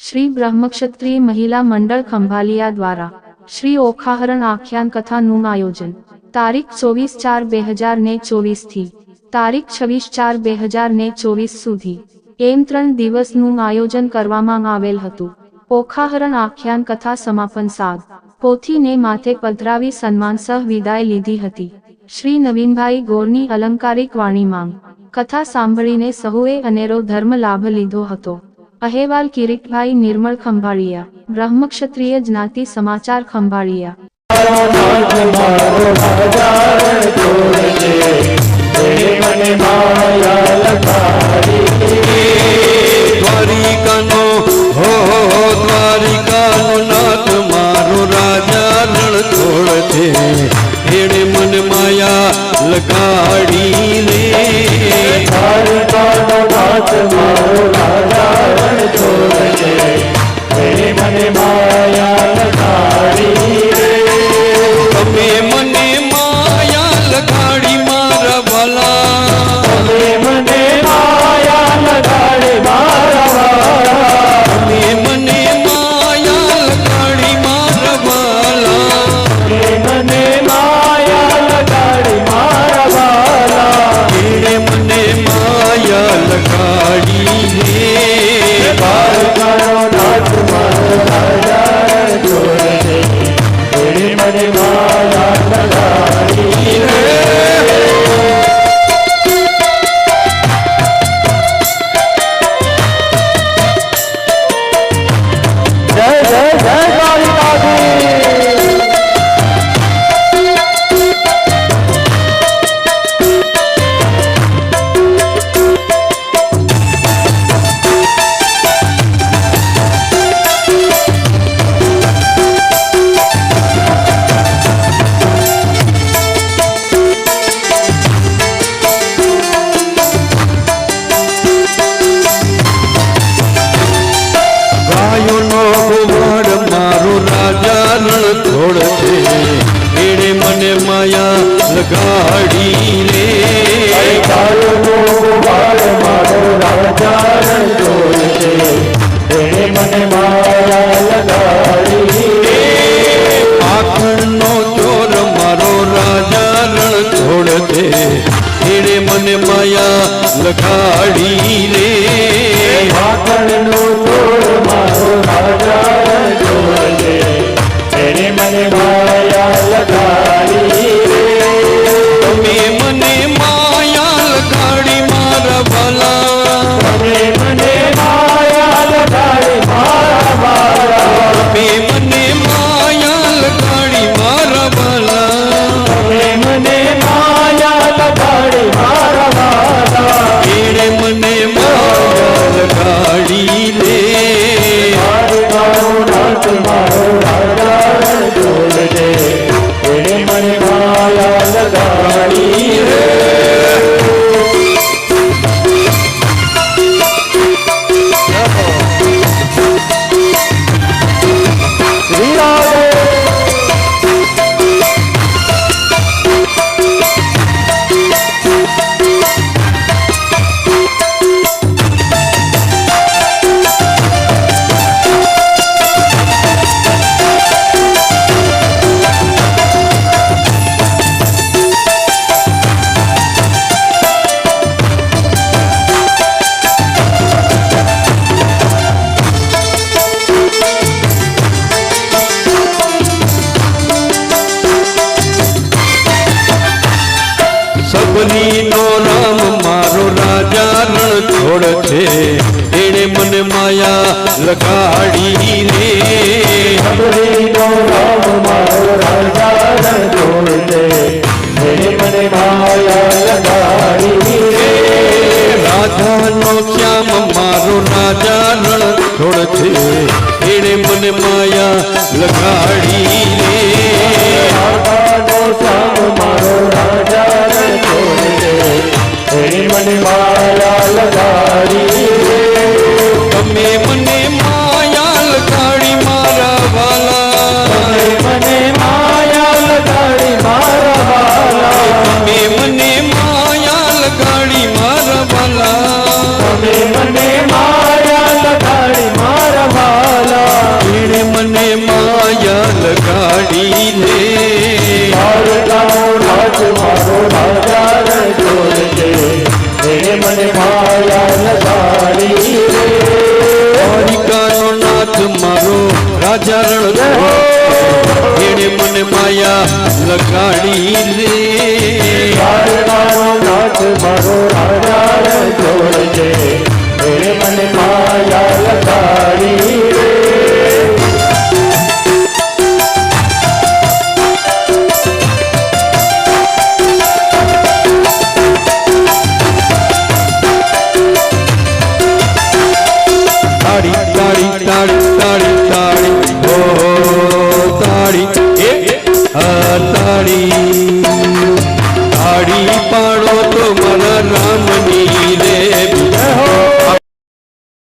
શ્રી બ્રહ્મક્ષત્રિય મહિલા મંડળ ખંભાલિયા દ્વારા શ્રી ઓખાહરણ આખ્યાન કથાનું આયોજન. તારીખ ચોવીસ ચાર બે હજાર ને ચોવીસથી તારીખ છવ્વીસ ચાર બે હજાર ને ચોવીસ સુધી એમ ત્રણ દિવસનું આયોજન કરવામાં આવેલ હતું. ઓખાહરણ આખ્યાન કથા સમાપન સાદ. પોથીને માથે પધરાવી સન્માન સહ વિદાય લીધી હતી. શ્રી નવીનભાઈ ગોરની અલંકારિક વાણી માંગ. કથા સાંભળીને સહુએ અનેરો ધર્મ લાભ લીધો હતો. અહેવાલ કિરીટભાઈ નિર્મળ ખંભાળિયા બ્રહ્મક્ષત્રિય જ્ઞાતિ સમાચાર ખંભાળિયા લગાડી રે પાખણનો ચોર મારો રાજા રણ છોડ છે એણે મને માયા લગાડી રે સબરીનો રામ મારો રાજા રણ છોડ છે. એણે મને માયા લગાડી રે સબરીનો રામ મારો રાજા જોડજે એને મને માયા લગાડી રે રાધાનો શ્યામ મારો રાજા રણ છોડ છે. એણે મને માયા લગાડી રે તમે મને માયા લગાડી તમે મને માયા લગાડી મારા વાલા. તમે મને માયા લગાડી મારા વાલા. તમે મને માયા લગાડી મારા વાલા. તમે મને માયા લગાડી મારા વાલા. મને માયા લગાડી દે રાજા ચરણ એને મને માયા લગાડી રે મારો રાજા